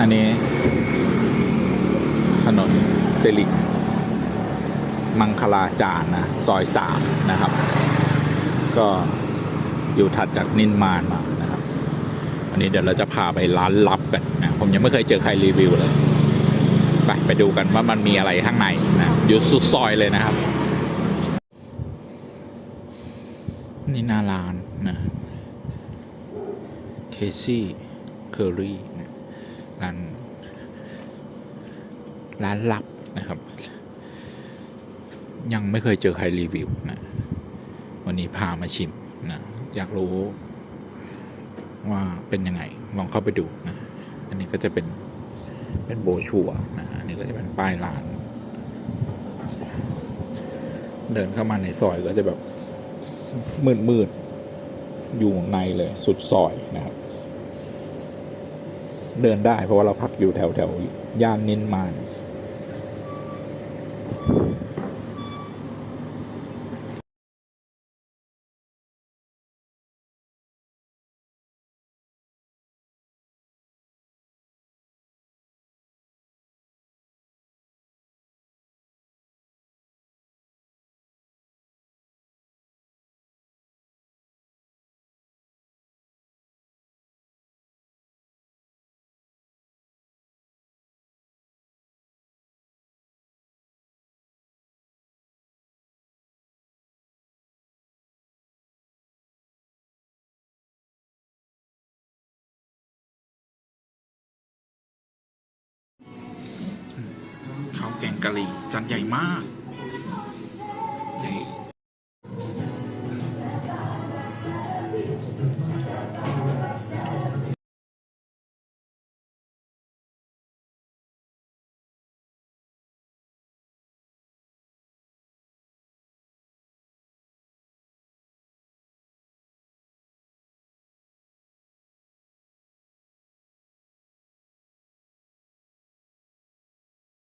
อันนี้ ถนนสิริกมังคลาจาร์นะซอยสามนะครับ ก็อยู่ถัดจากนินมานมานะครับวันนี้เดี๋ยวเราจะพาไปร้านลับกันนะผมยังไม่เคยเจอใครรีวิวเลย ไปไปดูกันว่ามันมีอะไรข้างในนะอยู่สุดซอยเลยนะครับ นี่หน้าร้านนะเคซี่เคอรี่ ร้านร้านลับนะครับ ยังไม่เคยเจอใครรีวิวนะวันนี้พามาชิมนะอยากรู้ว่าเป็นยังไงลองเข้าไปดูนะอันนี้ก็จะเป็นเป็นโบชัวนะอันนี้ก็จะเป็นป้ายร้าน เดินเข้ามาในซอยก็จะแบบมืดมืดๆอยู่ในเลยสุดซอยนะครับ เดินได้ เพราะว่าเราพักอยู่แถวแถวย่านนินมาน ข้าวแกงกะหรี่จานใหญ่มาก นี่